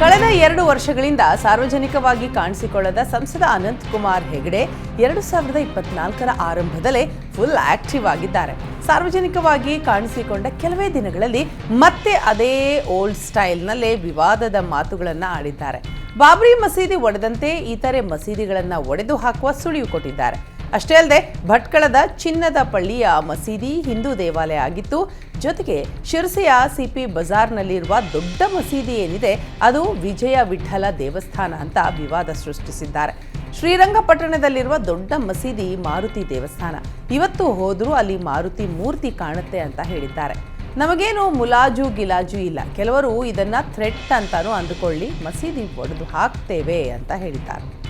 ಕಳೆದ ಎರಡು ವರ್ಷಗಳಿಂದ ಸಾರ್ವಜನಿಕವಾಗಿ ಕಾಣಿಸಿಕೊಳ್ಳದ ಸಂಸದ ಅನಂತ್ ಕುಮಾರ್ ಹೆಗಡೆ ಎರಡು ಸಾವಿರದ ಇಪ್ಪತ್ನಾಲ್ಕರ ಆರಂಭದಲ್ಲೇ ಫುಲ್ ಆಕ್ಟಿವ್ ಆಗಿದ್ದಾರೆ. ಸಾರ್ವಜನಿಕವಾಗಿ ಕಾಣಿಸಿಕೊಂಡ ಕೆಲವೇ ದಿನಗಳಲ್ಲಿ ಮತ್ತೆ ಅದೇ ಓಲ್ಡ್ ಸ್ಟೈಲ್ನಲ್ಲೇ ವಿವಾದದ ಮಾತುಗಳನ್ನು ಆಡಿದ್ದಾರೆ. ಬಾಬ್ರಿ ಮಸೀದಿ ಒಡೆದಂತೆ ಇತರೆ ಮಸೀದಿಗಳನ್ನು ಒಡೆದು ಹಾಕುವ ಸುಳಿವು ಕೊಟ್ಟಿದ್ದಾರೆ. ಅಷ್ಟೇ ಅಲ್ಲದೆ ಭಟ್ಕಳದ ಚಿನ್ನದ ಪಳ್ಳಿಯ ಮಸೀದಿ ಹಿಂದೂ ದೇವಾಲಯ ಆಗಿತ್ತು. ಜೊತೆಗೆ ಶಿರಸಿಯ ಸಿಪಿ ಬಜಾರ್ನಲ್ಲಿರುವ ದೊಡ್ಡ ಮಸೀದಿ ಏನಿದೆ, ಅದು ವಿಜಯ ವಿಠಲ ದೇವಸ್ಥಾನ ಅಂತ ವಿವಾದ ಸೃಷ್ಟಿಸಿದ್ದಾರೆ. ಶ್ರೀರಂಗಪಟ್ಟಣದಲ್ಲಿರುವ ದೊಡ್ಡ ಮಸೀದಿ ಮಾರುತಿ ದೇವಸ್ಥಾನ. ಇವತ್ತು ಹೋದರೂ ಅಲ್ಲಿ ಮಾರುತಿ ಮೂರ್ತಿ ಕಾಣುತ್ತೆ ಅಂತ ಹೇಳಿದ್ದಾರೆ. ನಮಗೇನು ಮುಲಾಜು ಗಿಲಾಜು ಇಲ್ಲ. ಕೆಲವರು ಇದನ್ನ ಥ್ರೆಟ್ ಅಂತಾನೂ ಅಂದುಕೊಳ್ಳಿ, ಮಸೀದಿ ಒಡೆದು ಹಾಕ್ತೇವೆ ಅಂತ ಹೇಳಿದ್ದಾರೆ.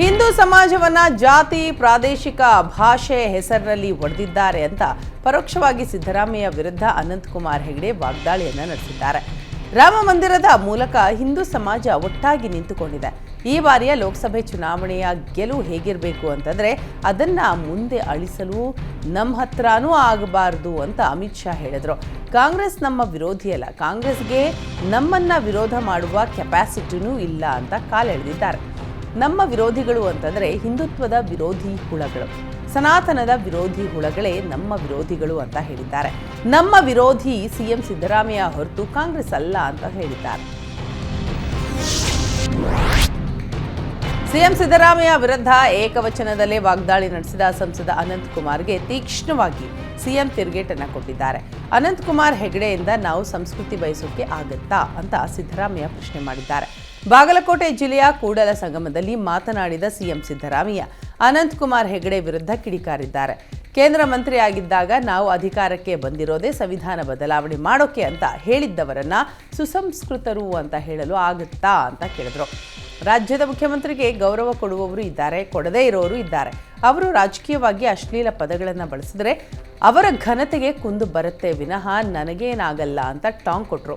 ಹಿಂದೂ ಸಮಾಜವನ್ನ ಜಾತಿ, ಪ್ರಾದೇಶಿಕ ಭಾಷೆ ಹೆಸರಿನಲ್ಲಿ ಒಡೆದಿದ್ದಾರೆ ಅಂತ ಪರೋಕ್ಷವಾಗಿ ಸಿದ್ದರಾಮಯ್ಯ ವಿರುದ್ಧ ಅನಂತಕುಮಾರ್ ಹೆಗಡೆ ವಾಗ್ದಾಳಿಯನ್ನ ನಡೆಸಿದ್ದಾರೆ. ರಾಮ ಮಂದಿರದ ಮೂಲಕ ಹಿಂದೂ ಸಮಾಜ ಒಟ್ಟಾಗಿ ನಿಂತುಕೊಂಡಿದೆ. ಈ ಬಾರಿಯ ಲೋಕಸಭೆ ಚುನಾವಣೆಯ ಗೆಲುವು ಹೇಗಿರಬೇಕು ಅಂತಂದರೆ ಅದನ್ನ ಮುಂದೆ ಅಳಿಸಲು ನಮ್ಮ ಹತ್ರನೂ ಆಗಬಾರ್ದು ಅಂತ ಅಮಿತ್ ಶಾ ಹೇಳಿದರು. ಕಾಂಗ್ರೆಸ್ ನಮ್ಮ ವಿರೋಧಿಯಲ್ಲ ಕಾಂಗ್ರೆಸ್ಗೆ ನಮ್ಮನ್ನ ವಿರೋಧ ಮಾಡುವ ಕೆಪಾಸಿಟಿನೂ ಇಲ್ಲ ಅಂತ ಕಾಲೆಳೆದಿದ್ದಾರೆ. ನಮ್ಮ ವಿರೋಧಿಗಳು ಅಂತಂದರೆ ಹಿಂದುತ್ವದ ವಿರೋಧಿ ಹುಳಗಳು, ಸನಾತನದ ವಿರೋಧಿ ಹುಳಗಳೇ ನಮ್ಮ ವಿರೋಧಿಗಳು ಅಂತ ಹೇಳಿದ್ದಾರೆ. ನಮ್ಮ ವಿರೋಧಿ ಸಿಎಂ ಸಿದ್ದರಾಮಯ್ಯ ಹೊರತು ಕಾಂಗ್ರೆಸ್ ಅಲ್ಲ ಅಂತ ಹೇಳಿದ್ದಾರೆ. ಸಿಎಂ ಸಿದ್ದರಾಮಯ್ಯ ವಿರುದ್ಧ ಏಕವಚನದಲ್ಲೇ ವಾಗ್ದಾಳಿ ನಡೆಸಿದ ಸಂಸದ ಅನಂತ್ ಕುಮಾರ್ಗೆ ತೀಕ್ಷ್ಣವಾಗಿ ಸಿಎಂ ತಿರುಗೇಟನ್ನು ಕೊಟ್ಟಿದ್ದಾರೆ. ಅನಂತಕುಮಾರ್ ಹೆಗಡೆಯಿಂದ ನಾವು ಸಂಸ್ಕೃತಿ ಬಯಸೋಕೆ ಆಗತ್ತಾ ಅಂತ ಸಿದ್ದರಾಮಯ್ಯ ಪ್ರಶ್ನೆ ಮಾಡಿದ್ದಾರೆ. ಬಾಗಲಕೋಟೆ ಜಿಲ್ಲೆಯ ಕೂಡಲ ಸಂಗಮದಲ್ಲಿ ಮಾತನಾಡಿದ ಸಿಎಂ ಸಿದ್ದರಾಮಯ್ಯ, ಅನಂತಕುಮಾರ್ ಹೆಗಡೆ ವಿರುದ್ಧ ಕಿಡಿಕಾರಿದ್ದಾರೆ. ಕೇಂದ್ರ ಮಂತ್ರಿಯಾಗಿದ್ದಾಗ ನಾವು ಅಧಿಕಾರಕ್ಕೆ ಬಂದಿರೋದೇ ಸಂವಿಧಾನ ಬದಲಾವಣೆ ಮಾಡೋಕೆ ಅಂತ ಹೇಳಿದ್ದವರನ್ನ ಸುಸಂಸ್ಕೃತರು ಅಂತ ಹೇಳಲು ಆಗುತ್ತಾ ಅಂತ ಕೇಳಿದ್ರು. ರಾಜ್ಯದ ಮುಖ್ಯಮಂತ್ರಿಗೆ ಗೌರವ ಕೊಡುವವರು ಇದ್ದಾರೆ, ಕೊಡದೇ ಇರೋರು ಇದ್ದಾರೆ. ಅವರು ರಾಜಕೀಯವಾಗಿ ಅಶ್ಲೀಲ ಪದಗಳನ್ನು ಬಳಸಿದ್ರೆ ಅವರ ಘನತೆಗೆ ಕುಂದು ಬರುತ್ತೆ ವಿನಃ ನನಗೇನಾಗಲ್ಲ ಅಂತ ಟಾಂಗ್ ಕೊಟ್ಟರು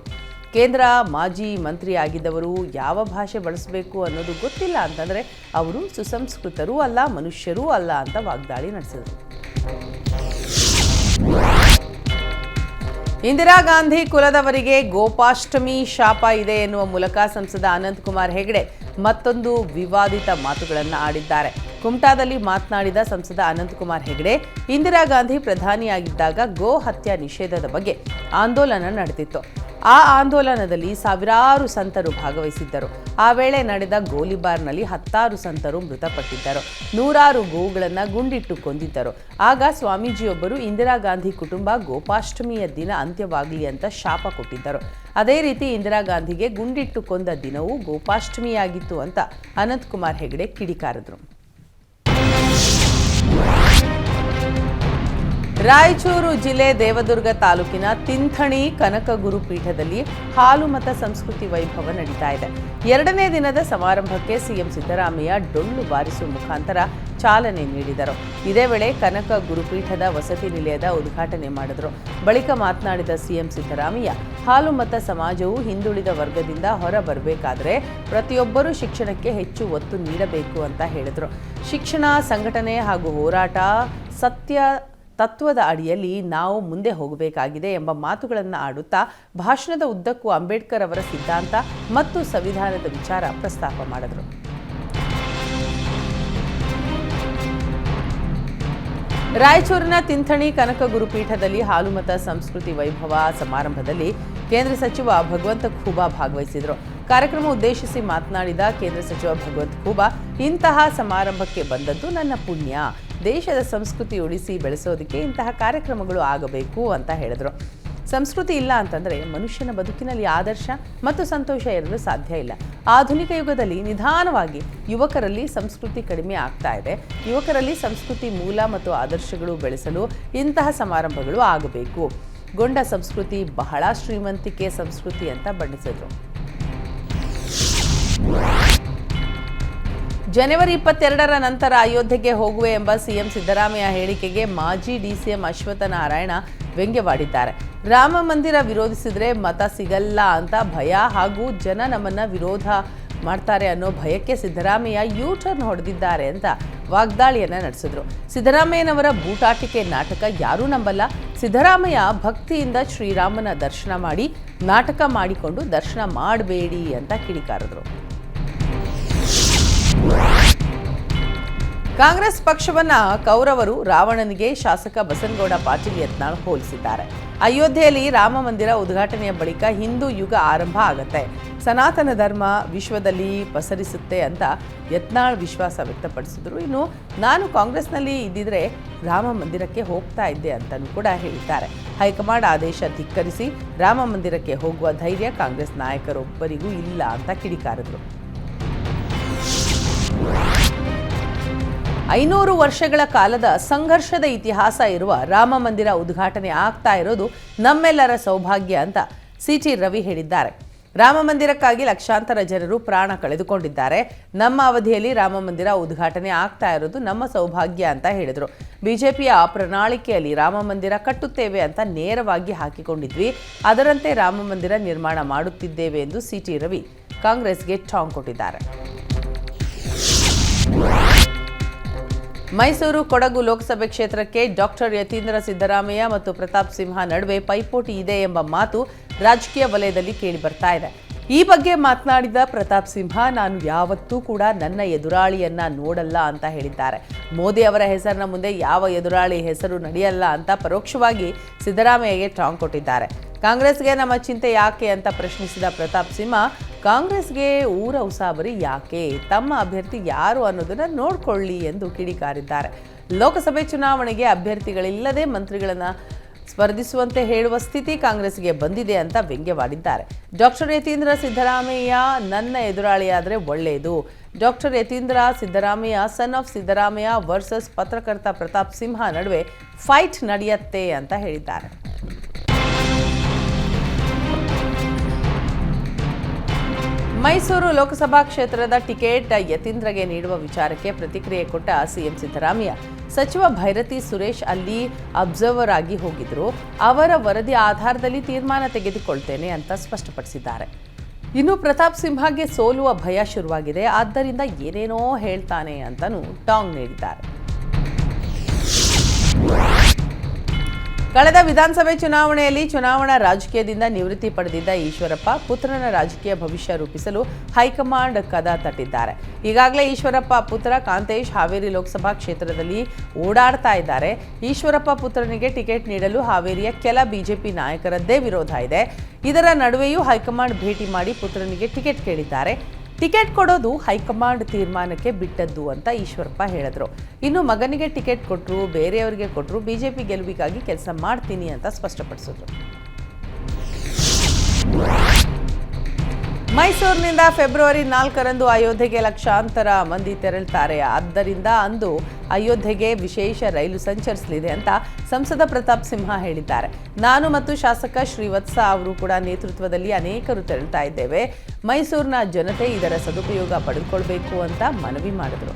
ಕೇಂದ್ರ ಮಾಜಿ ಮಂತ್ರಿ ಆಗಿದ್ದವರು ಯಾವ ಭಾಷೆ ಬಳಸಬೇಕು ಅನ್ನೋದು ಗೊತ್ತಿಲ್ಲ ಅಂತಂದರೆ ಅವರು ಸುಸಂಸ್ಕೃತರೂ ಅಲ್ಲ, ಮನುಷ್ಯರೂ ಅಲ್ಲ ಅಂತ ವಾಗ್ದಾಳಿ ನಡೆಸಿದರು. ಇಂದಿರಾ ಗಾಂಧಿ ಕುಲದವರಿಗೆ ಗೋಪಾಷ್ಟಮಿ ಶಾಪ ಇದೆ ಎನ್ನುವ ಮೂಲಕ ಸಂಸದ ಅನಂತಕುಮಾರ್ ಹೆಗಡೆ ಮತ್ತೊಂದು ವಿವಾದಿತ ಮಾತುಗಳನ್ನು ಆಡಿದ್ದಾರೆ. ಕುಮಟಾದಲ್ಲಿ ಮಾತನಾಡಿದ ಸಂಸದ ಅನಂತಕುಮಾರ್ ಹೆಗಡೆ, ಇಂದಿರಾ ಗಾಂಧಿ ಪ್ರಧಾನಿಯಾಗಿದ್ದಾಗ ಗೋ ಹತ್ಯಾ ನಿಷೇಧದ ಬಗ್ಗೆ ಆಂದೋಲನ ನಡೆದಿತ್ತು. ಆ ಆಂದೋಲನದಲ್ಲಿ ಸಾವಿರಾರು ಸಂತರು ಭಾಗವಹಿಸಿದ್ದರು. ಆ ವೇಳೆ ನಡೆದ ಗೋಲಿಬಾರ್ನಲ್ಲಿ ಹತ್ತಾರು ಸಂತರು ಮೃತಪಟ್ಟಿದ್ದರು. ನೂರಾರು ಗೋವುಗಳನ್ನು ಗುಂಡಿಟ್ಟು ಕೊಂದಿದ್ದರು ಆಗ ಸ್ವಾಮೀಜಿಯೊಬ್ಬರು ಇಂದಿರಾ ಗಾಂಧಿ ಕುಟುಂಬ ಗೋಪಾಷ್ಟಮಿಯ ದಿನ ಅಂತ್ಯವಾಗಲಿ ಅಂತ ಶಾಪ ಕೊಟ್ಟಿದ್ದರು. ಅದೇ ರೀತಿ ಇಂದಿರಾ ಗಾಂಧಿಗೆ ಗುಂಡಿಟ್ಟು ಕೊಂದ ದಿನವೂ ಗೋಪಾಷ್ಟಮಿಯಾಗಿತ್ತು ಅಂತ ಅನಂತಕುಮಾರ್ ಹೆಗಡೆ ಕಿಡಿಕಾರಿದ್ರು. ರಾಯಚೂರು ಜಿಲ್ಲೆ ದೇವದುರ್ಗ ತಾಲೂಕಿನ ತಿಂಥಣಿ ಕನಕ ಗುರುಪೀಠದಲ್ಲಿ ಹಾಲು ಮತ ಸಂಸ್ಕೃತಿ ವೈಭವ ನಡೀತಾ ಇದೆ. ಎರಡನೇ ದಿನದ ಸಮಾರಂಭಕ್ಕೆ ಸಿಎಂ ಸಿದ್ದರಾಮಯ್ಯ ಡೊಳ್ಳು ಬಾರಿಸುವ ಮುಖಾಂತರ ಚಾಲನೆ ನೀಡಿದರು. ಇದೇ ವೇಳೆ ಕನಕ ಗುರುಪೀಠದ ವಸತಿ ನಿಲಯದ ಉದ್ಘಾಟನೆ ಮಾಡಿದರು. ಬಳಿಕ ಮಾತನಾಡಿದ ಸಿಎಂ ಸಿದ್ದರಾಮಯ್ಯ, ಹಾಲು ಮತ ಸಮಾಜವು ಹಿಂದುಳಿದ ವರ್ಗದಿಂದ ಹೊರ ಬರಬೇಕಾದರೆ ಪ್ರತಿಯೊಬ್ಬರೂ ಶಿಕ್ಷಣಕ್ಕೆ ಹೆಚ್ಚು ಒತ್ತು ನೀಡಬೇಕು ಅಂತ ಹೇಳಿದರು. ಶಿಕ್ಷಣ, ಸಂಘಟನೆ ಹಾಗೂ ಹೋರಾಟ ಸತ್ಯ ತತ್ವದ ಅಡಿಯಲ್ಲಿ ನಾವು ಮುಂದೆ ಹೋಗಬೇಕಾಗಿದೆ ಎಂಬ ಮಾತುಗಳನ್ನು ಆಡುತ್ತಾ ಭಾಷಣದ ಉದ್ದಕ್ಕೂ ಅಂಬೇಡ್ಕರ್ ಅವರ ಸಿದ್ಧಾಂತ ಮತ್ತು ಸಂವಿಧಾನದ ವಿಚಾರ ಪ್ರಸ್ತಾಪ ಮಾಡಿದರು. ರಾಯಚೂರಿನ ತಿಂಥಣಿ ಕನಕ ಗುರುಪೀಠದಲ್ಲಿ ಹಾಲುಮತ ಸಂಸ್ಕೃತಿ ವೈಭವ ಸಮಾರಂಭದಲ್ಲಿ ಕೇಂದ್ರ ಸಚಿವ ಭಗವಂತ ಖೂಬಾ ಭಾಗವಹಿಸಿದರು. ಕಾರ್ಯಕ್ರಮ ಉದ್ದೇಶಿಸಿ ಮಾತನಾಡಿದ ಕೇಂದ್ರ ಸಚಿವ ಭಗವಂತ ಖೂಬಾ, ಇಂತಹ ಸಮಾರಂಭಕ್ಕೆ ಬಂದದ್ದು ನನ್ನ ಪುಣ್ಯ. ದೇಶದ ಸಂಸ್ಕೃತಿ ಉಳಿಸಿ ಬೆಳೆಸೋದಕ್ಕೆ ಇಂತಹ ಕಾರ್ಯಕ್ರಮಗಳು ಆಗಬೇಕು ಅಂತ ಹೇಳಿದರು. ಸಂಸ್ಕೃತಿ ಇಲ್ಲ ಅಂತಂದರೆ ಮನುಷ್ಯನ ಬದುಕಿನಲ್ಲಿ ಆದರ್ಶ ಮತ್ತು ಸಂತೋಷ ಇರಲು ಸಾಧ್ಯ ಇಲ್ಲ. ಆಧುನಿಕ ಯುಗದಲ್ಲಿ ನಿಧಾನವಾಗಿ ಯುವಕರಲ್ಲಿ ಸಂಸ್ಕೃತಿ ಕಡಿಮೆ ಆಗ್ತಾ ಇದೆ. ಯುವಕರಲ್ಲಿ ಸಂಸ್ಕೃತಿ ಮೂಲ ಮತ್ತು ಆದರ್ಶಗಳು ಬೆಳೆಸಲು ಇಂತಹ ಸಮಾರಂಭಗಳು ಆಗಬೇಕು. ಗೊಂಡ ಸಂಸ್ಕೃತಿ ಬಹಳ ಶ್ರೀಮಂತಿಕೆ ಸಂಸ್ಕೃತಿ ಅಂತ ಬಣ್ಣಿಸಿದ್ರು. ಜನವರಿ ಇಪ್ಪತ್ತೆರಡರ ನಂತರ ಅಯೋಧ್ಯೆಗೆ ಹೋಗುವೆ ಎಂಬ ಸಿಎಂ ಸಿದ್ದರಾಮಯ್ಯ ಹೇಳಿಕೆಗೆ ಮಾಜಿ ಡಿಸಿಎಂ ಅಶ್ವತ್ಥ ನಾರಾಯಣ ವ್ಯಂಗ್ಯವಾಡಿದ್ದಾರೆ. ರಾಮ ಮಂದಿರ ವಿರೋಧಿಸಿದರೆ ಮತ ಸಿಗಲ್ಲ ಅಂತ ಭಯ ಹಾಗೂ ಜನ ನಮ್ಮನ್ನ ವಿರೋಧ ಮಾಡ್ತಾರೆ ಅನ್ನೋ ಭಯಕ್ಕೆ ಸಿದ್ದರಾಮಯ್ಯ ಯೂ ಟರ್ನ್ ಹೊಡೆದಿದ್ದಾರೆ ಅಂತ ವಾಗ್ದಾಳಿಯನ್ನು ನಡೆಸಿದ್ರು. ಸಿದ್ದರಾಮಯ್ಯನವರ ಬೂಟಾಟಿಕೆ ನಾಟಕ ಯಾರೂ ನಂಬಲ್ಲ. ಸಿದ್ದರಾಮಯ್ಯ ಭಕ್ತಿಯಿಂದ ಶ್ರೀರಾಮನ ದರ್ಶನ ಮಾಡಿ ನಾಟಕ ಮಾಡಿಕೊಂಡು ದರ್ಶನ ಮಾಡಬೇಡಿ ಅಂತ ಕಿಡಿಕಾರಿದ್ರು. ಕಾಂಗ್ರೆಸ್ ಪಕ್ಷವನ್ನ ಕೌರವರು ರಾವಣನಿಗೆ ಶಾಸಕ ಬಸನಗೌಡ ಪಾಟೀಲ್ ಯತ್ನಾಳ್ ಹೋಲಿಸಿದ್ದಾರೆ. ಅಯೋಧ್ಯೆಯಲ್ಲಿ ರಾಮ ಮಂದಿರ ಉದ್ಘಾಟನೆಯ ಬಳಿಕ ಹಿಂದೂ ಯುಗ ಆರಂಭ ಆಗತ್ತೆ. ಸನಾತನ ಧರ್ಮ ವಿಶ್ವದಲ್ಲಿ ಪಸರಿಸುತ್ತೆ ಅಂತ ಯತ್ನಾಳ್ ವಿಶ್ವಾಸ ವ್ಯಕ್ತಪಡಿಸಿದ್ರು. ಇನ್ನು ನಾನು ಕಾಂಗ್ರೆಸ್ನಲ್ಲಿ ಇದ್ದಿದ್ರೆ ರಾಮ ಮಂದಿರಕ್ಕೆ ಹೋಗ್ತಾ ಇದ್ದೆ ಅಂತಲೂ ಕೂಡ ಹೇಳಿದ್ದಾರೆ. ಹೈಕಮಾಂಡ್ ಆದೇಶ ಧಿಕ್ಕರಿಸಿ ರಾಮ ಮಂದಿರಕ್ಕೆ ಹೋಗುವ ಧೈರ್ಯ ಕಾಂಗ್ರೆಸ್ ನಾಯಕರೊಬ್ಬರಿಗೂ ಇಲ್ಲ ಅಂತ ಕಿಡಿಕಾರಿದ್ರು. ಐನೂರು ವರ್ಷಗಳ ಕಾಲದ ಸಂಘರ್ಷದ ಇತಿಹಾಸ ಇರುವ ರಾಮ ಮಂದಿರ ಉದ್ಘಾಟನೆ ಆಗ್ತಾ ಇರೋದು ನಮ್ಮೆಲ್ಲರ ಸೌಭಾಗ್ಯ ಅಂತ ಸಿಟಿ ರವಿ ಹೇಳಿದ್ದಾರೆ. ರಾಮ ಮಂದಿರಕ್ಕಾಗಿ ಲಕ್ಷಾಂತರ ಜನರು ಪ್ರಾಣ ಕಳೆದುಕೊಂಡಿದ್ದಾರೆ. ನಮ್ಮ ಅವಧಿಯಲ್ಲಿ ರಾಮ ಮಂದಿರ ಉದ್ಘಾಟನೆ ಆಗ್ತಾ ಇರೋದು ನಮ್ಮ ಸೌಭಾಗ್ಯ ಅಂತ ಹೇಳಿದರು. ಬಿಜೆಪಿಯ ಪ್ರಣಾಳಿಕೆಯಲ್ಲಿ ರಾಮ ಮಂದಿರ ಕಟ್ಟುತ್ತೇವೆ ಅಂತ ನೇರವಾಗಿ ಹಾಕಿಕೊಂಡಿದ್ವಿ. ಅದರಂತೆ ರಾಮ ಮಂದಿರ ನಿರ್ಮಾಣ ಮಾಡುತ್ತಿದ್ದೇವೆ ಎಂದು ಸಿಟಿ ರವಿ ಕಾಂಗ್ರೆಸ್ಗೆ ಟಾಂಗ್ ಕೊಟ್ಟಿದ್ದಾರೆ. ಮೈಸೂರು ಕೊಡಗು ಲೋಕಸಭೆ ಕ್ಷೇತ್ರಕ್ಕೆ ಡಾಕ್ಟರ್ ಯತೀಂದ್ರ ಸಿದ್ದರಾಮಯ್ಯ ಮತ್ತು ಪ್ರತಾಪ್ ಸಿಂಹ ನಡುವೆ ಪೈಪೋಟಿ ಇದೆ ಎಂಬ ಮಾತು ರಾಜಕೀಯ ವಲಯದಲ್ಲಿ ಕೇಳಿ ಬರ್ತಾ ಇದೆ. ಈ ಬಗ್ಗೆ ಮಾತನಾಡಿದ ಪ್ರತಾಪ್ ಸಿಂಹ, ನಾನು ಯಾವತ್ತೂ ಕೂಡ ನನ್ನ ಎದುರಾಳಿಯನ್ನ ನೋಡಲ್ಲ ಅಂತ ಹೇಳಿದ್ದಾರೆ. ಮೋದಿ ಅವರ ಹೆಸರಿನ ಮುಂದೆ ಯಾವ ಎದುರಾಳಿ ಹೆಸರು ನಡೆಯಲ್ಲ ಅಂತ ಪರೋಕ್ಷವಾಗಿ ಸಿದ್ದರಾಮಯ್ಯಗೆ ಟಾಂಗ್ ಕೊಟ್ಟಿದ್ದಾರೆ. ಕಾಂಗ್ರೆಸ್ಗೆ ನಮ್ಮ ಚಿಂತೆ ಯಾಕೆ? ಅಂತ ಪ್ರಶ್ನಿಸಿದ ಪ್ರತಾಪ್ ಸಿಂಹ ಕಾಂಗ್ರೆಸ್ಗೆ ಊರ ಉಸಾಬರಿ ಯಾಕೆ? ತಮ್ಮ ಅಭ್ಯರ್ಥಿ ಯಾರು ಅನ್ನೋದನ್ನ ನೋಡಿಕೊಳ್ಳಿ ಎಂದು ಕಿಡಿಕಾರಿದ್ದಾರೆ. ಲೋಕಸಭೆ ಚುನಾವಣೆಗೆ ಅಭ್ಯರ್ಥಿಗಳಿಲ್ಲದೆ ಮಂತ್ರಿಗಳನ್ನು ಸ್ಪರ್ಧಿಸುವಂತೆ ಹೇಳುವ ಸ್ಥಿತಿ ಕಾಂಗ್ರೆಸ್ಗೆ ಬಂದಿದೆ ಅಂತ ವ್ಯಂಗ್ಯವಾಡಿದ್ದಾರೆ. ಡಾಕ್ಟರ್ ಯತೀಂದ್ರ ಸಿದ್ದರಾಮಯ್ಯ ನನ್ನ ಎದುರಾಳಿಯಾದರೆ ಒಳ್ಳೆಯದು doctor Yathindra Siddaramaiah son of Siddaramaiah versus ಪತ್ರಕರ್ತ ಪ್ರತಾಪ್ ಸಿಂಹ ನಡುವೆ ಫೈಟ್ ನಡೆಯುತ್ತೆ ಅಂತ ಹೇಳಿದ್ದಾರೆ. ಮೈಸೂರು ಲೋಕಸಭಾ ಕ್ಷೇತ್ರದ ಟಿಕೆಟ್ ಯತೀಂದ್ರಗೆ ನೀಡುವ ವಿಚಾರಕ್ಕೆ ಪ್ರತಿಕ್ರಿಯೆ ಕೊಟ್ಟ ಸಿಎಂ ಸಿದ್ದರಾಮಯ್ಯ. ಸಚಿವ ಭೈರತಿ ಸುರೇಶ್ ಅಲ್ಲಿ ಅಬ್ಸರ್ವರ್ ಆಗಿ ಹೋಗಿದ್ರು. ಅವರ ವರದಿ ಆಧಾರದಲ್ಲಿ ತೀರ್ಮಾನ ತೆಗೆದುಕೊಳ್ತೇನೆ ಅಂತ ಸ್ಪಷ್ಟಪಡಿಸಿದ್ದಾರೆ. ಇನ್ನು ಪ್ರತಾಪ್ ಸಿಂಹಗೆ ಸೋಲುವ ಭಯ ಶುರುವಾಗಿದೆ. ಆದ್ದರಿಂದ ಏನೇನೋ ಹೇಳ್ತಾನೆ ಅಂತಲೂ ಟಾಂಗ್ ನೀಡಿದ್ದಾರೆ. ಕಳೆದ ವಿಧಾನಸಭೆ ಚುನಾವಣೆಯಲ್ಲಿ ಚುನಾವಣಾ ರಾಜಕೀಯದಿಂದ ನಿವೃತ್ತಿ ಪಡೆದಿದ್ದ ಈಶ್ವರಪ್ಪ ಪುತ್ರನ ರಾಜಕೀಯ ಭವಿಷ್ಯ ರೂಪಿಸಲು ಹೈಕಮಾಂಡ್ ಕದ ತಟ್ಟಿದ್ದಾರೆ. ಈಗಾಗಲೇ ಈಶ್ವರಪ್ಪ ಪುತ್ರ ಕಾಂತೇಶ್ ಹಾವೇರಿ ಲೋಕಸಭಾ ಕ್ಷೇತ್ರದಲ್ಲಿ ಓಡಾಡ್ತಾ ಇದ್ದಾರೆ. ಈಶ್ವರಪ್ಪ ಪುತ್ರನಿಗೆ ಟಿಕೆಟ್ ನೀಡಲು ಹಾವೇರಿಯ ಕೆಲ ಬಿಜೆಪಿ ನಾಯಕರದ್ದೇ ವಿರೋಧ ಇದೆ. ಇದರ ನಡುವೆಯೂ ಹೈಕಮಾಂಡ್ ಭೇಟಿ ಮಾಡಿ ಪುತ್ರನಿಗೆ ಟಿಕೆಟ್ ಕೇಳಿದ್ದಾರೆ. ಟಿಕೆಟ್ ಕೊಡೋದು ಹೈಕಮಾಂಡ್ ತೀರ್ಮಾನಕ್ಕೆ ಬಿಟ್ಟದ್ದು ಅಂತ ಈಶ್ವರಪ್ಪ ಹೇಳಿದ್ರು. ಇನ್ನು ಮಗನಿಗೆ ಟಿಕೆಟ್ ಕೊಟ್ಟರು ಬೇರೆಯವರಿಗೆ ಕೊಟ್ಟರು ಬಿಜೆಪಿ ಗೆಲುವಿಗಾಗಿ ಕೆಲಸ ಮಾಡ್ತೀನಿ ಅಂತ ಸ್ಪಷ್ಟಪಡಿಸಿದ್ರು. ಮೈಸೂರಿನಿಂದ ಫೆಬ್ರವರಿ ನಾಲ್ಕರಂದು ಅಯೋಧ್ಯೆಗೆ ಲಕ್ಷಾಂತರ ಮಂದಿ ತೆರಳುತ್ತಾರೆ ಆದ್ದರಿಂದ ಅಂದು ಅಯೋಧ್ಯೆಗೆ ವಿಶೇಷ ರೈಲು ಸಂಚರಿಸಲಿದೆ ಅಂತ ಸಂಸದ ಪ್ರತಾಪ್ ಸಿಂಹ ಹೇಳಿದ್ದಾರೆ. ನಾನು ಮತ್ತು ಶಾಸಕ ಶ್ರೀವತ್ಸ ಅವರು ಕೂಡ ನೇತೃತ್ವದಲ್ಲಿ ಅನೇಕರು ತೆರಳುತ್ತಾ ಇದ್ದೇವೆ. ಮೈಸೂರಿನ ಜನತೆ ಇದರ ಸದುಪಯೋಗ ಪಡೆದುಕೊಳ್ಬೇಕು ಅಂತ ಮನವಿ ಮಾಡಿದರು.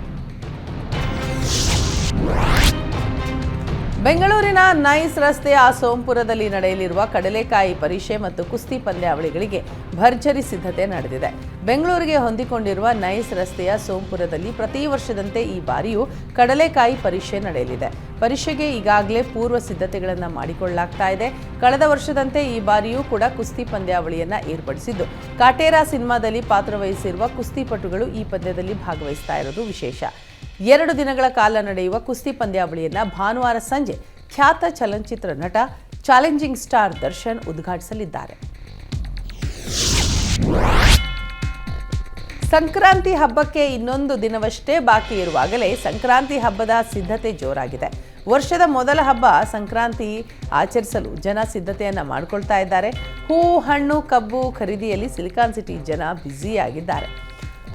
ಬೆಂಗಳೂರಿನ ನೈಸ್ ರಸ್ತೆಯ ಸೋಂಪುರದಲ್ಲಿ ನಡೆಯಲಿರುವ ಕಡಲೆಕಾಯಿ ಪರಿಷೆ ಮತ್ತು ಕುಸ್ತಿ ಪಂದ್ಯಾವಳಿಗಳಿಗೆ ಭರ್ಜರಿ ಸಿದ್ಧತೆ ನಡೆದಿದೆ. ಬೆಂಗಳೂರಿಗೆ ಹೊಂದಿಕೊಂಡಿರುವ ನೈಸ್ ರಸ್ತೆಯ ಸೋಂಪುರದಲ್ಲಿ ಪ್ರತಿ ವರ್ಷದಂತೆ ಈ ಬಾರಿಯೂ ಕಡಲೆಕಾಯಿ ಪರಿಷೆ ನಡೆಯಲಿದೆ. ಪರೀಕ್ಷೆಗೆ ಈಗಾಗಲೇ ಪೂರ್ವ ಸಿದ್ಧತೆಗಳನ್ನು ಮಾಡಿಕೊಳ್ಳಲಾಗ್ತಾ ಇದೆ. ಕಳೆದ ವರ್ಷದಂತೆ ಈ ಬಾರಿಯೂ ಕೂಡ ಕುಸ್ತಿ ಪಂದ್ಯಾವಳಿಯನ್ನು ಏರ್ಪಡಿಸಿದ್ದು. ಕಾಟೇರಾ ಸಿನಿಮಾದಲ್ಲಿ ಪಾತ್ರವಹಿಸಿರುವ ಕುಸ್ತಿಪಟುಗಳು ಈ ಪಂದ್ಯದಲ್ಲಿ ಭಾಗವಹಿಸ್ತಾ ಇರೋದು ವಿಶೇಷ. ಎರಡು ದಿನಗಳ ಕಾಲ ನಡೆಯುವ ಕುಸ್ತಿ ಪಂದ್ಯಾವಳಿಯನ್ನು ಭಾನುವಾರ ಸಂಜೆ ಖ್ಯಾತ ಚಲನಚಿತ್ರ ನಟ, ಚಾಲೆಂಜಿಂಗ್ ಸ್ಟಾರ್ ದರ್ಶನ್ ಉದ್ಘಾಟಿಸಲಿದ್ದಾರೆ. ಸಂಕ್ರಾಂತಿ ಹಬ್ಬಕ್ಕೆ ಇನ್ನೊಂದು ದಿನವಷ್ಟೇ ಬಾಕಿ ಇರುವಾಗಲೇ ಸಂಕ್ರಾಂತಿ ಹಬ್ಬದ ಸಿದ್ಧತೆ ಜೋರಾಗಿದೆ. ವರ್ಷದ ಮೊದಲ ಹಬ್ಬ ಸಂಕ್ರಾಂತಿ ಆಚರಿಸಲು ಜನ ಸಿದ್ಧತೆಯನ್ನು ಮಾಡಿಕೊಳ್ತಾ ಇದ್ದಾರೆ. ಹೂ, ಹಣ್ಣು, ಕಬ್ಬು ಖರೀದಿಯಲ್ಲಿ ಸಿಲಿಕಾನ್ ಸಿಟಿ ಜನ ಬ್ಯುಸಿಯಾಗಿದ್ದಾರೆ.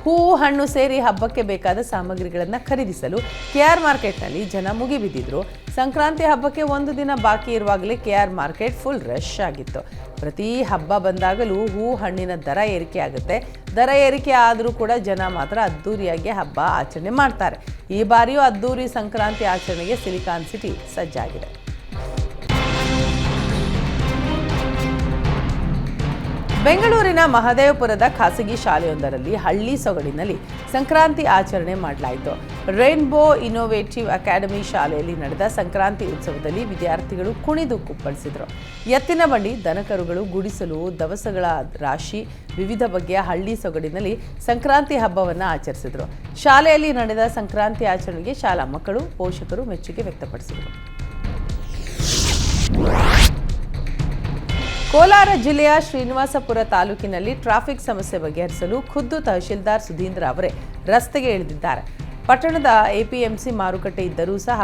ಹೂವು ಹಣ್ಣು ಸೇರಿ ಹಬ್ಬಕ್ಕೆ ಬೇಕಾದ ಸಾಮಗ್ರಿಗಳನ್ನು ಖರೀದಿಸಲು ಕೆಆರ್ ಮಾರ್ಕೆಟ್ನಲ್ಲಿ ಜನ ಮುಗಿಬಿದ್ದಿದ್ರು. ಸಂಕ್ರಾಂತಿ ಹಬ್ಬಕ್ಕೆ ಒಂದು ದಿನ ಬಾಕಿ ಇರುವಾಗಲೇ ಕೆಆರ್ ಮಾರ್ಕೆಟ್ ಫುಲ್ ರಶ್ ಆಗಿತ್ತು. ಪ್ರತಿ ಹಬ್ಬ ಬಂದಾಗಲೂ ಹೂ ಹಣ್ಣಿನ ದರ ಏರಿಕೆ ಆಗುತ್ತೆ. ದರ ಏರಿಕೆ ಆದರೂ ಕೂಡ ಜನ ಮಾತ್ರ ಅದ್ದೂರಿಯಾಗಿ ಹಬ್ಬ ಆಚರಣೆ ಮಾಡ್ತಾರೆ. ಈ ಬಾರಿಯೂ ಅದ್ದೂರಿ ಸಂಕ್ರಾಂತಿ ಆಚರಣೆಗೆ ಸಿಲಿಕಾನ್ ಸಿಟಿ ಸಜ್ಜಾಗಿದೆ. ಬೆಂಗಳೂರಿನ ಮಹದೇವಪುರದ ಖಾಸಗಿ ಶಾಲೆಯೊಂದರಲ್ಲಿ ಹಳ್ಳಿ ಸೊಗಡಿನಲ್ಲಿ ಸಂಕ್ರಾಂತಿ ಆಚರಣೆ ಮಾಡಲಾಯಿತು. ರೈನ್ಬೋ ಇನ್ನೋವೇಟಿವ್ ಅಕಾಡೆಮಿ ಶಾಲೆಯಲ್ಲಿ ನಡೆದ ಸಂಕ್ರಾಂತಿ ಉತ್ಸವದಲ್ಲಿ ವಿದ್ಯಾರ್ಥಿಗಳು ಕುಣಿದು ಕುಪ್ಪಳಿಸಿದರು. ಎತ್ತಿನ ಬಂಡಿ, ದನಕರುಗಳು ಗುಡಿಸಲು, ದವಸಗಳ ರಾಶಿ, ವಿವಿಧ ಬಗೆಯ ಹಳ್ಳಿ ಸೊಗಡಿನಲ್ಲಿ ಸಂಕ್ರಾಂತಿ ಹಬ್ಬವನ್ನು ಆಚರಿಸಿದರು. ಶಾಲೆಯಲ್ಲಿ ನಡೆದ ಸಂಕ್ರಾಂತಿ ಆಚರಣೆಗೆ ಶಾಲಾ ಮಕ್ಕಳು, ಪೋಷಕರು ಮೆಚ್ಚುಗೆ ವ್ಯಕ್ತಪಡಿಸಿದರು. ಕೋಲಾರ ಜಿಲ್ಲೆಯ ಶ್ರೀನಿವಾಸಪುರ ತಾಲೂಕಿನಲ್ಲಿ ಟ್ರಾಫಿಕ್ ಸಮಸ್ಯೆ ಬಗೆಹರಿಸಲು ಖುದ್ದು ತಹಶೀಲ್ದಾರ್ ಸುಧೀಂದ್ರ ಅವರೇ ರಸ್ತೆಗೆ ಇಳಿದಿದ್ದಾರೆ. ಪಟ್ಟಣದ ಎಪಿಎಂಸಿ ಮಾರುಕಟ್ಟೆ ಇದ್ದರೂ ಸಹ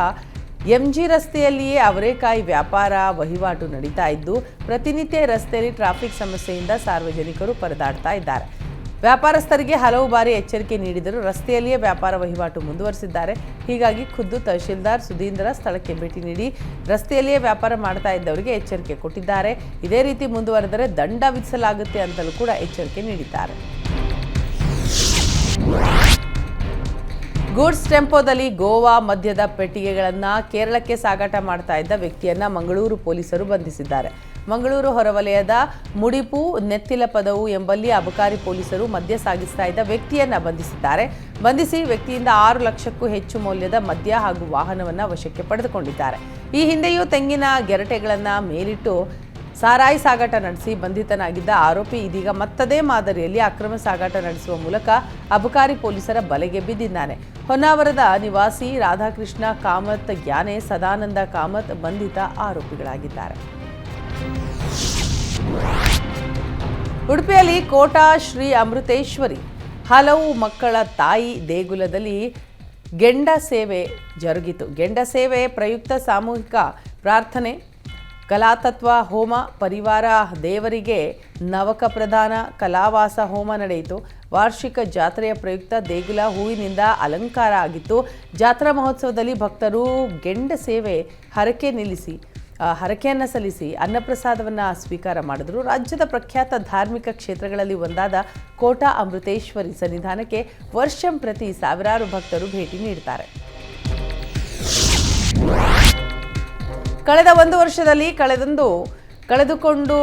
ಎಂಜಿ ರಸ್ತೆಯಲ್ಲಿಯೇ ಅವರೇಕಾಯಿ ವ್ಯಾಪಾರ ವಹಿವಾಟು ನಡೀತಾ ಇದ್ದು, ಪ್ರತಿನಿತ್ಯ ರಸ್ತೆಯಲ್ಲಿ ಟ್ರಾಫಿಕ್ ಸಮಸ್ಯೆಯಿಂದ ಸಾರ್ವಜನಿಕರು ಪರದಾಡ್ತಾ ಇದ್ದಾರೆ. ವ್ಯಾಪಾರಸ್ಥರಿಗೆ ಹಲವು ಬಾರಿ ಎಚ್ಚರಿಕೆ ನೀಡಿದರು ರಸ್ತೆಯಲ್ಲಿಯೇ ವ್ಯಾಪಾರ ವಹಿವಾಟು ಮುಂದುವರಿಸಿದ್ದಾರೆ. ಹೀಗಾಗಿ ಖುದ್ದು ತಹಶೀಲ್ದಾರ್ ಸುಧೀಂದ್ರ ಸ್ಥಳಕ್ಕೆ ಭೇಟಿ ನೀಡಿ ರಸ್ತೆಯಲ್ಲಿಯೇ ವ್ಯಾಪಾರ ಮಾಡ್ತಾ ಇದ್ದವರಿಗೆ ಎಚ್ಚರಿಕೆ ಕೊಟ್ಟಿದ್ದಾರೆ. ಇದೇ ರೀತಿ ಮುಂದುವರೆದರೆ ದಂಡ ವಿಧಿಸಲಾಗುತ್ತೆ ಅಂತಲೂ ಕೂಡ ಎಚ್ಚರಿಕೆ ನೀಡಿದ್ದಾರೆ. ಗೂಡ್ಸ್ ಟೆಂಪೋದಲ್ಲಿ ಗೋವಾ ಮದ್ಯದ ಪೆಟ್ಟಿಗೆಗಳನ್ನು ಕೇರಳಕ್ಕೆ ಸಾಗಾಟ ಮಾಡ್ತಾ ಇದ್ದ ವ್ಯಕ್ತಿಯನ್ನ ಮಂಗಳೂರು ಪೊಲೀಸರು ಬಂಧಿಸಿದ್ದಾರೆ. ಮಂಗಳೂರು ಹೊರವಲಯದ ಮುಡಿಪು ನೆತ್ತಿಲ ಪದವು ಎಂಬಲ್ಲಿ ಅಬಕಾರಿ ಪೊಲೀಸರು ಮದ್ಯ ಸಾಗಿಸ್ತಾ ಇದ್ದ ವ್ಯಕ್ತಿಯನ್ನ ಬಂಧಿಸಿದ್ದಾರೆ. ಬಂಧಿಸಿ ವ್ಯಕ್ತಿಯಿಂದ ಆರು ಲಕ್ಷಕ್ಕೂ ಹೆಚ್ಚು ಮೌಲ್ಯದ ಮದ್ಯ ಹಾಗೂ ವಾಹನವನ್ನು ವಶಕ್ಕೆ ಪಡೆದುಕೊಂಡಿದ್ದಾರೆ. ಈ ಹಿಂದೆಯೂ ತೆಂಗಿನ ಗೆರಟೆಗಳನ್ನ ಮೇಲಿಟ್ಟು ಸಾರಾಯಿ ಸಾಗಾಟ ನಡೆಸಿ ಬಂಧಿತನಾಗಿದ್ದ ಆರೋಪಿ ಇದೀಗ ಮತ್ತದೇ ಮಾದರಿಯಲ್ಲಿ ಅಕ್ರಮ ಸಾಗಾಟ ನಡೆಸುವ ಮೂಲಕ ಅಬಕಾರಿ ಪೊಲೀಸರ ಬಲೆಗೆ ಬಿದ್ದಿದ್ದಾನೆ. ಹೊನ್ನಾವರದ ನಿವಾಸಿ ರಾಧಾಕೃಷ್ಣ ಕಾಮತ್ ಯಾನೆ ಸದಾನಂದ ಕಾಮತ್ ಬಂಧಿತ ಆರೋಪಿಗಳಾಗಿದ್ದಾರೆ. ಉಡುಪಿಯಲ್ಲಿ ಕೋಟಾ ಶ್ರೀ ಅಮೃತೇಶ್ವರಿ. ಹಲವು ಮಕ್ಕಳ ತಾಯಿ ದೇಗುಲದಲ್ಲಿ ಗೆಂಡ ಸೇವೆ ಜರುಗಿತು. ಗೆಂಡ ಸೇವೆ ಪ್ರಯುಕ್ತ ಸಾಮೂಹಿಕ ಪ್ರಾರ್ಥನೆ, ಕಲಾತತ್ವ, ಹೋಮ, ಪರಿವಾರ, ದೇವರಿಗೆ ನವಕ ಪ್ರಧಾನ, ಕಲಾವಾಸ, ಹೋಮ ನಡೆಯಿತು. ವಾರ್ಷಿಕ ಜಾತ್ರೆಯ ಪ್ರಯುಕ್ತ ದೇಗುಲ ಹೂವಿನಿಂದ ಅಲಂಕಾರ ಆಗಿತ್ತು. ಜಾತ್ರಾ ಮಹೋತ್ಸವದಲ್ಲಿ ಭಕ್ತರು ಗೆಂಡ ಸೇವೆ ಹರಕೆ ನಿಲ್ಲಿಸಿ ಹರಕೆಯನ್ನು ಸಲ್ಲಿಸಿ ಅನ್ನಪ್ರಸಾದವನ್ನು ಸ್ವೀಕಾರ ಮಾಡಿದರು. ರಾಜ್ಯದ ಪ್ರಖ್ಯಾತ ಧಾರ್ಮಿಕ ಕ್ಷೇತ್ರಗಳಲ್ಲಿ ಒಂದಾದ ಕೋಟಾ ಅಮೃತೇಶ್ವರಿ ಸನ್ನಿಧಾನಕ್ಕೆ ವರ್ಷಂ ಪ್ರತಿ ಸಾವಿರಾರು ಭಕ್ತರು ಭೇಟಿ ನೀಡುತ್ತಾರೆ ಕಳೆದ ಒಂದು ವರ್ಷದಲ್ಲಿ ಕಳೆದೊಂದು ಕಳೆದುಕೊಂಡು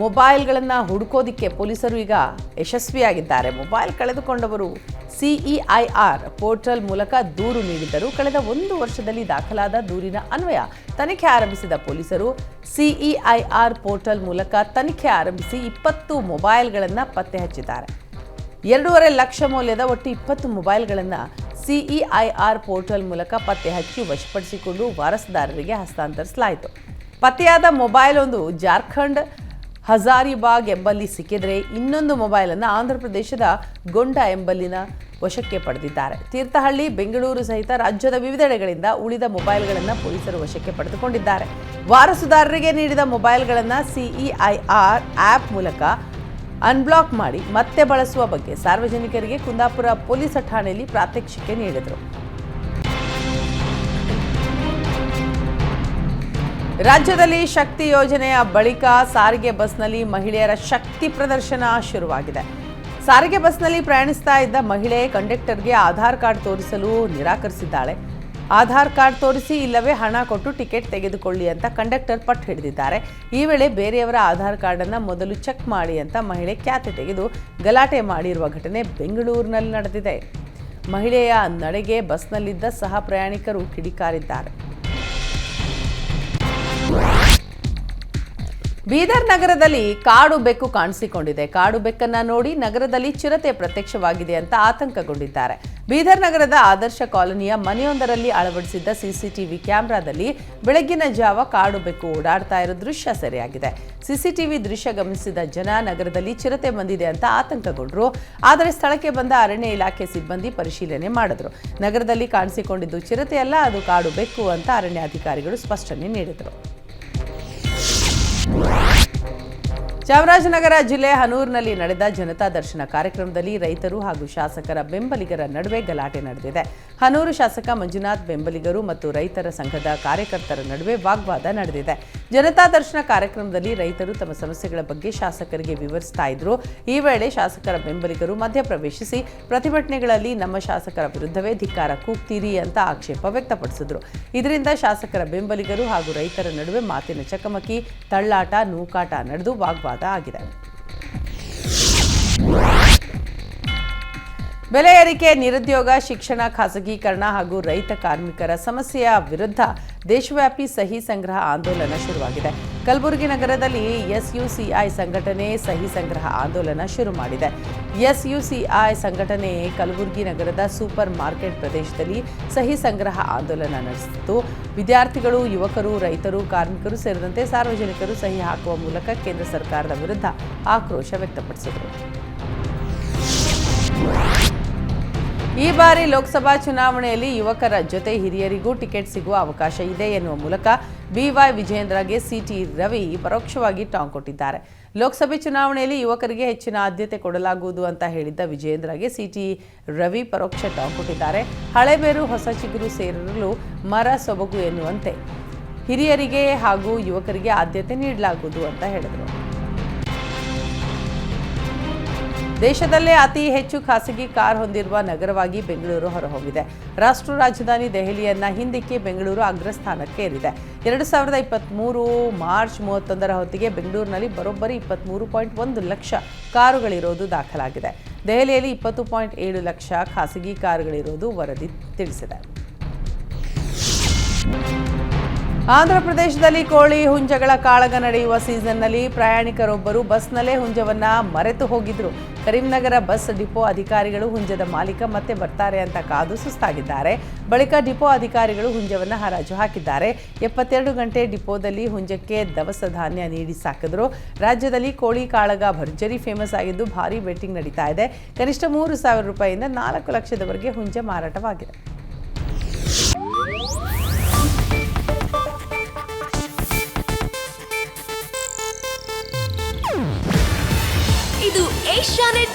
ಮೊಬೈಲ್ಗಳನ್ನು ಹುಡುಕೋದಿಕ್ಕೆ ಪೊಲೀಸರು ಈಗ ಯಶಸ್ವಿಯಾಗಿದ್ದಾರೆ. ಮೊಬೈಲ್ ಕಳೆದುಕೊಂಡವರು ಸಿಇಐಆರ್ ಪೋರ್ಟಲ್ ಮೂಲಕ ದೂರು ನೀಡಿದ್ದರು. ಕಳೆದ ಒಂದು ವರ್ಷದಲ್ಲಿ ದಾಖಲಾದ ದೂರಿನ ಅನ್ವಯ ತನಿಖೆ ಆರಂಭಿಸಿದ ಪೊಲೀಸರು ಸಿಇಐಆರ್ ಪೋರ್ಟಲ್ ಮೂಲಕ ತನಿಖೆ ಆರಂಭಿಸಿ ಇಪ್ಪತ್ತು ಮೊಬೈಲ್ಗಳನ್ನು ಪತ್ತೆ ಹಚ್ಚಿದ್ದಾರೆ. ಎರಡೂವರೆ ಲಕ್ಷ ಮೌಲ್ಯದ ಒಟ್ಟು ಇಪ್ಪತ್ತು ಮೊಬೈಲ್ಗಳನ್ನು ಸಿಇಐಆರ್ ಪೋರ್ಟಲ್ ಮೂಲಕ ಪತ್ತೆ ಹಚ್ಚಿ ವಶಪಡಿಸಿಕೊಂಡು ವಾರಸುದಾರರಿಗೆ ಹಸ್ತಾಂತರಿಸಲಾಯಿತು. ಪತ್ತೆಯಾದ ಮೊಬೈಲ್ ಒಂದು ಜಾರ್ಖಂಡ್ ಹಜಾರಿಬಾಗ್ ಎಂಬಲ್ಲಿ ಸಿಕ್ಕಿದ್ರೆ ಇನ್ನೊಂದು ಮೊಬೈಲನ್ನು ಆಂಧ್ರ ಪ್ರದೇಶದ ಗೊಂಡ ಎಂಬಲ್ಲಿನ ವಶಕ್ಕೆ ಪಡೆದಿದ್ದಾರೆ. ತೀರ್ಥಹಳ್ಳಿ, ಬೆಂಗಳೂರು ಸಹಿತ ರಾಜ್ಯದ ವಿವಿಧೆಡೆಗಳಿಂದ ಉಳಿದ ಮೊಬೈಲ್ಗಳನ್ನು ಪೊಲೀಸರು ವಶಕ್ಕೆ ಪಡೆದುಕೊಂಡಿದ್ದಾರೆ. ವಾರಸುದಾರರಿಗೆ ನೀಡಿದ ಮೊಬೈಲ್ಗಳನ್ನು ಸಿಇಐಆರ್ ಆ್ಯಪ್ ಮೂಲಕ ಅನ್ಬ್ಲಾಕ್ ಮಾಡಿ ಮತ್ತೆ ಬಳಸುವ ಬಗ್ಗೆ ಸಾರ್ವಜನಿಕರಿಗೆ ಕುಂದಾಪುರ ಪೊಲೀಸ್ ಠಾಣೆಯಲ್ಲಿ ಪ್ರಾತ್ಯಕ್ಷಿಕೆ ನೀಡಿದರು. ರಾಜ್ಯದಲ್ಲಿ ಶಕ್ತಿ ಯೋಜನೆಯ ಬಳಿಕ ಸಾರಿಗೆ ಬಸ್ನಲ್ಲಿ ಮಹಿಳೆಯರ ಶಕ್ತಿ ಪ್ರದರ್ಶನ ಶುರುವಾಗಿದೆ. ಸಾರಿಗೆ ಬಸ್ನಲ್ಲಿ ಪ್ರಯಾಣಿಸ್ತಾ ಇದ್ದ ಮಹಿಳೆ ಕಂಡಕ್ಟರ್ಗೆ ಆಧಾರ್ ಕಾರ್ಡ್ ತೋರಿಸಲು ನಿರಾಕರಿಸಿದ್ದಾಳೆ. ಆಧಾರ್ ಕಾರ್ಡ್ ತೋರಿಸಿ ಇಲ್ಲವೇ ಹಣ ಕೊಟ್ಟು ಟಿಕೆಟ್ ತೆಗೆದುಕೊಳ್ಳಿ ಅಂತ ಕಂಡಕ್ಟರ್ ಪಟ್ಟು ಹಿಡಿದಿದ್ದಾರೆ. ಈ ವೇಳೆ ಬೇರೆಯವರ ಆಧಾರ್ ಕಾರ್ಡನ್ನು ಮೊದಲು ಚೆಕ್ ಮಾಡಿ ಅಂತ ಮಹಿಳೆ ಖ್ಯಾತೆ ತೆಗೆದು ಗಲಾಟೆ ಮಾಡಿರುವ ಘಟನೆ ಬೆಂಗಳೂರಿನಲ್ಲಿ ನಡೆದಿದೆ. ಮಹಿಳೆಯ ನಡೆಗೆ ಬಸ್ನಲ್ಲಿದ್ದ ಸಹ ಪ್ರಯಾಣಿಕರು ಕಿಡಿಕಾರಿದ್ದಾರೆ. ಬೀದರ್ ನಗರದಲ್ಲಿ ಕಾಡು ಬೆಕ್ಕು ಕಾಣಿಸಿಕೊಂಡಿದೆ. ಕಾಡು ಬೆಕ್ಕನ್ನ ನೋಡಿ ನಗರದಲ್ಲಿ ಚಿರತೆ ಪ್ರತ್ಯಕ್ಷವಾಗಿದೆ ಅಂತ ಆತಂಕಗೊಂಡಿದ್ದಾರೆ. ಬೀದರ್ ನಗರದ ಆದರ್ಶ ಕಾಲೋನಿಯ ಮನೆಯೊಂದರಲ್ಲಿ ಅಳವಡಿಸಿದ್ದ ಸಿಸಿಟಿವಿ ಕ್ಯಾಮೆರಾದಲ್ಲಿ ಬೆಳಗಿನ ಜಾವ ಕಾಡು ಬೆಕ್ಕು ಓಡಾಡ್ತಾ ಇರೋ ದೃಶ್ಯ ಸೆರೆಯಾಗಿದೆ. ಸಿಸಿಟಿವಿ ದೃಶ್ಯ ಗಮನಿಸಿದ ಜನ ನಗರದಲ್ಲಿ ಚಿರತೆ ಬಂದಿದೆ ಅಂತ ಆತಂಕಗೊಂಡ್ರು. ಆದರೆ ಸ್ಥಳಕ್ಕೆ ಬಂದ ಅರಣ್ಯ ಇಲಾಖೆ ಸಿಬ್ಬಂದಿ ಪರಿಶೀಲನೆ ಮಾಡಿದ್ರು. ನಗರದಲ್ಲಿ ಕಾಣಿಸಿಕೊಂಡಿದ್ದು ಚಿರತೆಯಲ್ಲ ಅದು ಕಾಡು ಬೆಕ್ಕು ಅಂತ ಅರಣ್ಯಾಧಿಕಾರಿಗಳು ಸ್ಪಷ್ಟನೆ ನೀಡಿದರು. Wow. ಚಾಮರಾಜನಗರ ಜಿಲ್ಲೆ ಹನೂರಿನಲ್ಲಿ ನಡೆದ ಜನತಾ ದರ್ಶನ ಕಾರ್ಯಕ್ರಮದಲ್ಲಿ ರೈತರು ಹಾಗೂ ಶಾಸಕರ ಬೆಂಬಲಿಗರ ನಡುವೆ ಗಲಾಟೆ ನಡೆದಿದೆ. ಹನೂರು ಶಾಸಕ ಮಂಜುನಾಥ್ ಬೆಂಬಲಿಗರು ಮತ್ತು ರೈತರ ಸಂಘದ ಕಾರ್ಯಕರ್ತರ ನಡುವೆ ವಾಗ್ವಾದ ನಡೆದಿದೆ. ಜನತಾ ದರ್ಶನ ಕಾರ್ಯಕ್ರಮದಲ್ಲಿ ರೈತರು ತಮ್ಮ ಸಮಸ್ಯೆಗಳ ಬಗ್ಗೆ ಶಾಸಕರಿಗೆ ವಿವರಿಸ್ತಾ ಇದ್ರು. ಈ ವೇಳೆ ಶಾಸಕರ ಬೆಂಬಲಿಗರು ಮಧ್ಯಪ್ರವೇಶಿಸಿ, ಪ್ರತಿಭಟನೆಗಳಲ್ಲಿ ನಮ್ಮ ಶಾಸಕರ ವಿರುದ್ಧವೇ ಧಿಕ್ಕಾರ ಕೂಗ್ತೀರಿ ಅಂತ ಆಕ್ಷೇಪ ವ್ಯಕ್ತಪಡಿಸಿದ್ರು. ಇದರಿಂದ ಶಾಸಕರ ಬೆಂಬಲಿಗರು ಹಾಗೂ ರೈತರ ನಡುವೆ ಮಾತಿನ ಚಕಮಕಿ, ತಳ್ಳಾಟ, ನೂಕಾಟ ನಡೆದು ವಾಗ್ವಾದ ಆಗಿದೆ ಬೆಲೆ ಏರಿಕೆ, ನಿರುದ್ಯೋಗ, ಶಿಕ್ಷಣ, ಖಾಸಗೀಕರಣ ಹಾಗೂ ರೈತ ಕಾರ್ಮಿಕರ ಸಮಸ್ಯೆಯ ವಿರುದ್ಧ ದೇಶವ್ಯಾಪಿ ಸಹಿ ಸಂಗ್ರಹ ಆಂದೋಲನ ಶುರುವಾಗಿದೆ. ಕಲಬುರಗಿ ನಗರದಲ್ಲಿ ಎಸ್ಯುಸಿಐ ಸಂಘಟನೆ ಸಹಿ ಸಂಗ್ರಹ ಆಂದೋಲನ ಶುರು ಮಾಡಿದೆ. ಎಸ್ಯುಸಿಐ ಸಂಘಟನೆ ಕಲಬುರಗಿ ನಗರದ ಸೂಪರ್ ಮಾರ್ಕೆಟ್ ಪ್ರದೇಶದಲ್ಲಿ ಸಹಿ ಸಂಗ್ರಹ ಆಂದೋಲನ ನಡೆಸಿತು ವಿದ್ಯಾರ್ಥಿಗಳು, ಯುವಕರು, ರೈತರು, ಕಾರ್ಮಿಕರು ಸೇರಿದಂತೆ ಸಾರ್ವಜನಿಕರು ಸಹಿ ಹಾಕುವ ಮೂಲಕ ಕೇಂದ್ರ ಸರ್ಕಾರದ ವಿರುದ್ಧ ಆಕ್ರೋಶ ವ್ಯಕ್ತಪಡಿಸಿದರು. ಈ ಬಾರಿ ಲೋಕಸಭಾ ಚುನಾವಣೆಯಲ್ಲಿ ಯುವಕರ ಜೊತೆ ಹಿರಿಯರಿಗೂ ಟಿಕೆಟ್ ಸಿಗುವ ಅವಕಾಶ ಇದೆ ಎನ್ನುವ ಮೂಲಕ ಬಿವೈ ವಿಜೇಂದ್ರಗೆ ಸಿಟಿ ರವಿ ಪರೋಕ್ಷವಾಗಿ ಟಾಂಗ್ ಕೊಟ್ಟಿದ್ದಾರೆ. ಲೋಕಸಭೆ ಚುನಾವಣೆಯಲ್ಲಿ ಯುವಕರಿಗೆ ಹೆಚ್ಚಿನ ಆದ್ಯತೆ ಕೊಡಲಾಗುವುದು ಅಂತ ಹೇಳಿದ್ದ ವಿಜೇಂದ್ರಗೆ ಸಿಟಿ ರವಿ ಪರೋಕ್ಷ ಟಾಂಗ್ ಕೊಟ್ಟಿದ್ದಾರೆ. ಹಳೆಬೇರು, ಹೊಸ ಚಿಗುರು ಸೇರಲು ಮರ ಸೊಬಗು ಎನ್ನುವಂತೆ ಹಿರಿಯರಿಗೆ ಹಾಗೂ ಯುವಕರಿಗೆ ಆದ್ಯತೆ ನೀಡಲಾಗುವುದು ಅಂತ ಹೇಳಿದರು. ದೇಶದಲ್ಲೇ ಅತಿ ಹೆಚ್ಚು ಖಾಸಗಿ ಕಾರ್ ಹೊಂದಿರುವ ನಗರವಾಗಿ ಬೆಂಗಳೂರು ಹೊರಹೊಮ್ಮಿದೆ ರಾಷ್ಟ್ರ ರಾಜಧಾನಿ ದೆಹಲಿಯನ್ನ ಹಿಂದಿಕ್ಕಿ ಬೆಂಗಳೂರು ಅಗ್ರಸ್ಥಾನಕ್ಕೆ ಏರಿದೆ. ಎರಡು ಸಾವಿರದ ಇಪ್ಪತ್ತ್ಮೂರು ಮಾರ್ಚ್ ಮೂವತ್ತೊಂದರ ಹೊತ್ತಿಗೆ ಬೆಂಗಳೂರಿನಲ್ಲಿ ಬರೋಬ್ಬರಿ ಇಪ್ಪತ್ತ್ಮೂರು ಪಾಯಿಂಟ್ ಒಂದು ಲಕ್ಷ ಕಾರುಗಳಿರೋದು ದಾಖಲಾಗಿದೆ. ದೆಹಲಿಯಲ್ಲಿ ಇಪ್ಪತ್ತು ಪಾಯಿಂಟ್ ಏಳು ಲಕ್ಷ ಖಾಸಗಿ ಕಾರುಗಳಿರೋದು ವರದಿ ತಿಳಿಸಿದೆ. ಆಂಧ್ರ ಪ್ರದೇಶದಲ್ಲಿ ಕೋಳಿ ಹುಂಜಗಳ ಕಾಳಗ ನಡೆಯುವ ಸೀಸನ್ನಲ್ಲಿ ಪ್ರಯಾಣಿಕರೊಬ್ಬರು ಬಸ್ನಲ್ಲೇ ಹುಂಜವನ್ನ ಮರೆತು ಹೋಗಿದ್ರು. ಕರೀಂನಗರ ಬಸ್ ಡಿಪೋ ಅಧಿಕಾರಿಗಳು ಹುಂಜದ ಮಾಲೀಕ ಮತ್ತೆ ಬರ್ತಾರೆ ಅಂತ ಕಾದು ಸುಸ್ತಾಗಿದ್ದಾರೆ. ಬಳಿಕ ಡಿಪೋ ಅಧಿಕಾರಿಗಳು ಹುಂಜವನ್ನು ಹರಾಜು ಹಾಕಿದ್ದಾರೆ. ಎಪ್ಪತ್ತೆರಡು ಗಂಟೆ ಡಿಪೋದಲ್ಲಿ ಹುಂಜಕ್ಕೆ ದವಸ ಧಾನ್ಯ ನೀಡಿ ಸಾಕಿದ್ರು. ರಾಜ್ಯದಲ್ಲಿ ಕೋಳಿ ಕಾಳಗ ಭರ್ಜರಿ ಫೇಮಸ್ ಆಗಿದ್ದು ಭಾರಿ ಬೆಟ್ಟಿಂಗ್ ನಡೀತಾ ಇದೆ. ಕನಿಷ್ಠ ಮೂರು ಸಾವಿರ ರೂಪಾಯಿಯಿಂದ ನಾಲ್ಕು ಲಕ್ಷದವರೆಗೆ ಹುಂಜ ಮಾರಾಟವಾಗಿದೆ.